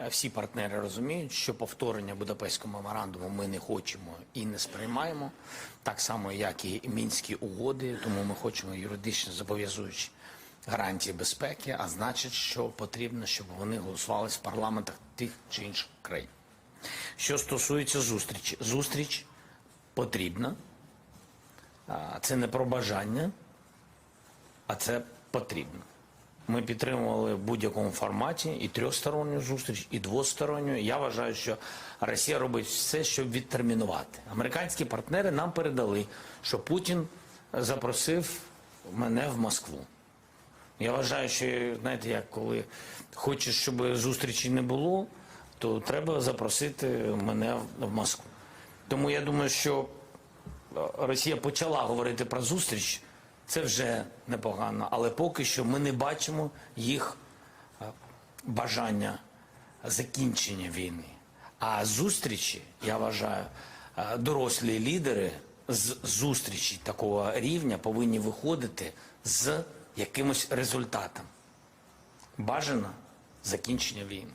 Е, Всі партнери розуміють, що повторення Будапештського меморандуму ми не хочемо і не сприймаємо, так само як і мінські угоди. Тому ми хочемо юридично зобов'язуючі гарантії безпеки, а значить, що потрібно, щоб вони голосувалися в парламентах тих чи інших країн. Що стосується зустрічі, зустріч потрібна. Це не про бажання, а це потрібно. Ми підтримували в будь-якому форматі і трьохсторонню зустріч, і двосторонню. Я вважаю, що Росія робить все, щоб відтермінувати. Американські партнери нам передали, що Путін запросив мене в Москву. Я вважаю, що знаєте, як коли хочеш, щоб зустрічі не було, то треба запросити мене в Москву. Тому я думаю, що Росія почала говорити про зустріч, це вже непогано, але поки що ми не бачимо їх е, бажання закінчення війни. А зустрічі, я вважаю, е, дорослі лідери з зустрічі такого рівня повинні виходити з якимось результатом. Бажано закінчення війни.